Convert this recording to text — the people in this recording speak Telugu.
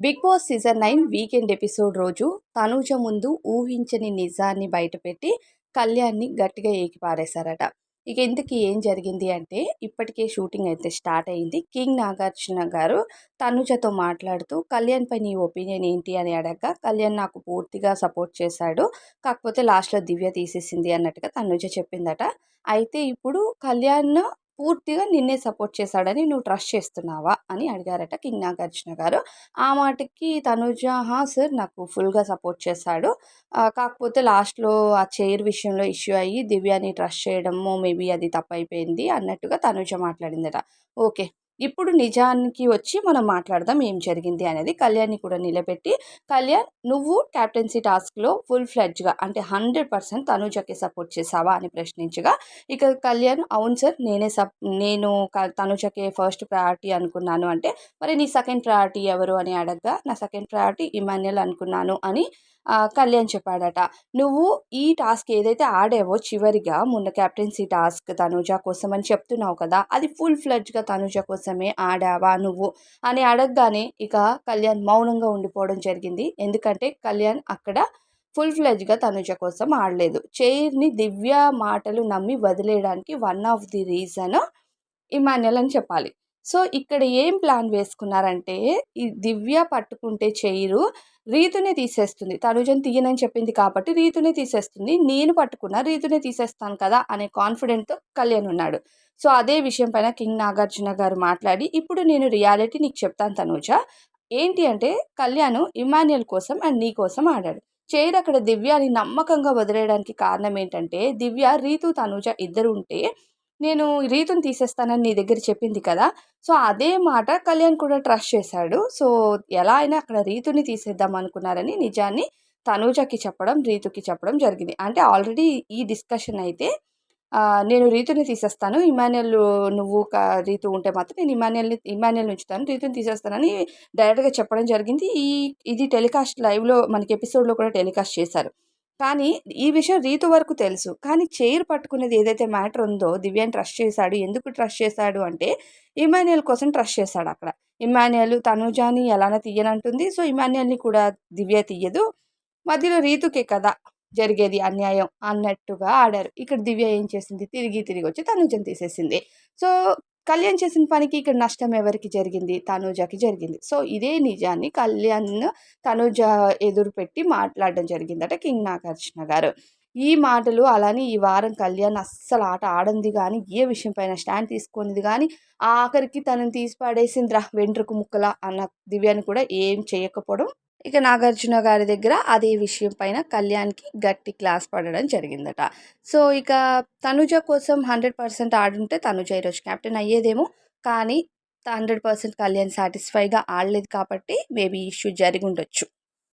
Big boss season nine weekend episode రోజు తనూజ ముందు ఊహించని నిజాన్ని బయటపెట్టి కళ్యాణ్ని గట్టిగా ఏకిపారేశారట. ఇక ఇంతకీ ఏం జరిగింది అంటే ఇప్పటికే షూటింగ్ అయితే స్టార్ట్ అయింది. కింగ్ నాగార్జున గారు తనుజతో మాట్లాడుతూ కళ్యాణ్ పై నీ ఒపీనియన్ ఏంటి? అని అడగ కళ్యాణ్ నాకు పూర్తిగా సపోర్ట్ చేశాడు. కాకపోతే లాస్ట్లో దివ్య తీసేసింది అన్నట్టుగా తనుజ చెప్పిందట. అయితే ఇప్పుడు కళ్యాణ్ పూర్తిగా నిన్నే సపోర్ట్ చేశాడని నువ్వు ట్రస్ట్ చేస్తున్నావా అని అడిగారట కింగ్ నాగార్జున గారు. ఆ మాటకి తనుజ హా సార్ నాకు ఫుల్గా సపోర్ట్ చేశాడు. కాకపోతే లాస్ట్లో ఆ చైర్ విషయంలో ఇష్యూ అయ్యి దివ్యాని ట్రస్ట్ చేయడము మేబీ అది తప్పైపోయింది అన్నట్టుగా తనుజ మాట్లాడిందట. ఓకే ఇప్పుడు నిజానికి వచ్చి మనం మాట్లాడదాం ఏం జరిగింది అనేది. కళ్యాణ్ని కూడా నిలబెట్టి కళ్యాణ్ నువ్వు క్యాప్టెన్సీ టాస్క్లో ఫుల్ ఫ్లెడ్జ్గా అంటే హండ్రెడ్ పర్సెంట్ తనుజకి సపోర్ట్ చేసావా? అని ప్రశ్నించగా ఇక కళ్యాణ్ అవును సార్ నేనే సప్ నేను తనుజకే ఫస్ట్ ప్రయారిటీ అనుకున్నాను. అంటే మరి నీ సెకండ్ ప్రయారిటీ ఎవరు? అని అడగ్గా నా సెకండ్ ప్రయారిటీ ఇమాన్యుల్ అనుకున్నాను అని కళ్యాణ్ చెప్పాడట. నువ్వు ఈ టాస్క్ ఏదైతే ఆడావో చివరిగా మొన్న క్యాప్టెన్సీ టాస్క్ తనుజ కోసం అని చెప్తున్నావు కదా అది ఫుల్ ఫ్లెడ్జ్గా తనుజ కోసమే ఆడావా నువ్వు? అని అడగగానే ఇక కళ్యాణ్ మౌనంగా ఉండిపోవడం జరిగింది. ఎందుకంటే కళ్యాణ్ అక్కడ ఫుల్ ఫ్లెజ్గా తనుజ కోసం ఆడలేదు. చైర్ని దివ్య మాటలు నమ్మి వదిలేయడానికి one of the reason Emmanuel అని చెప్పాలి. సో ఇక్కడ ఏం ప్లాన్ వేసుకున్నారంటే ఈ దివ్య పట్టుకుంటే చైరు రీతునే తీసేస్తుంది. తనుజని తీయనని చెప్పింది కాబట్టి రీతునే తీసేస్తుంది నేను పట్టుకున్నా రీతునే తీసేస్తాను కదా అనే కాన్ఫిడెంట్తో కళ్యాణ్ ఉన్నాడు. సో అదే విషయం పైన కింగ్ నాగార్జున గారు మాట్లాడి ఇప్పుడు నేను రియాలిటీ నీకు చెప్తాను తనుజ ఏంటి అంటే కళ్యాణ్ ఇమాన్యుల్ కోసం అండ్ నీ కోసం ఆడాడు. చైర్ అక్కడ దివ్యాని నమ్మకంగా వదిలేయడానికి కారణం ఏంటంటే దివ్య రీతు తనుజ ఇద్దరు ఉంటే నేను రీతుని తీసేస్తానని నీ దగ్గర చెప్పింది కదా. సో అదే మాట కళ్యాణ్ కూడా ట్రస్ట్ చేశాడు. సో ఎలా అయినా అక్కడ రీతుని తీసేద్దాం అనుకున్నారని నిజాన్ని తనూజకి చెప్పడం రీతుకి చెప్పడం జరిగింది. అంటే ఆల్రెడీ ఈ డిస్కషన్ అయితే నేను రీతుని తీసేస్తాను ఇమాన్యుల్ నువ్వు రీతు ఉంటే మాత్రం నేను ఇమాన్యుల్ని ఇమాన్యుల్ని ఉంచుతాను రీతుని తీసేస్తానని డైరెక్ట్గా చెప్పడం జరిగింది. ఈ ఇది టెలికాస్ట్ లైవ్లో మనకి ఎపిసోడ్లో కూడా టెలికాస్ట్ చేశారు. కానీ ఈ విషయం రీతు వరకు తెలుసు. కానీ చైర్ పట్టుకునేది ఏదైతే మ్యాటర్ ఉందో దివ్యాని ట్రస్ట్ చేశాడు. ఎందుకు ట్రస్ట్ చేశాడు అంటే ఇమాన్యుయల్ కోసం ట్రస్ట్ చేశాడు అక్కడ. ఇమాన్యుయల్ తనుజాని ఎలానే తీయనంటుంది. సో ఇమాన్యుయల్ని కూడా దివ్య తీయదు. మధ్యలో రీతుకే కదా జరిగేది అన్యాయం అన్నట్టుగా ఆడారు. ఇక్కడ దివ్య ఏం చేసింది? తిరిగి తిరిగి వచ్చి తనుజని తీసేసింది. సో కళ్యాణ్ చేసిన పనికి ఇక్కడ నష్టం ఎవరికి జరిగింది? తనూజకి జరిగింది. సో ఇదే నిజాన్ని కళ్యాణ్ తనూజ ఎదురు పెట్టి మాట్లాడడం జరిగిందట కింగ్ నాగార్జున గారు. ఈ మాటలు అలానే ఈ వారం కళ్యాణ్ అస్సలు ఆట ఆడంది కానీ ఏ విషయం పైన స్టాండ్ తీసుకునేది కానీ ఆఖరికి తనని తీసి పడేసిందిరా వెంట్రుకు ముక్కల అన్న దివ్యాన్ని కూడా ఏం చేయకపోవడం ఇక నాగార్జున గారి దగ్గర అదే విషయం పైన కళ్యాణ్కి గట్టి క్లాస్ పడడం జరిగిందట. సో ఇక తనుజ కోసం హండ్రెడ్ పర్సెంట్ ఆడుంటే తనుజ ఈరోజు క్యాప్టెన్ అయ్యేదేమో. కానీ హండ్రెడ్ పర్సెంట్ కళ్యాణ్ సాటిస్ఫైగా ఆడలేదు కాబట్టి మేబీ ఇష్యూ జరిగి ఉండొచ్చు.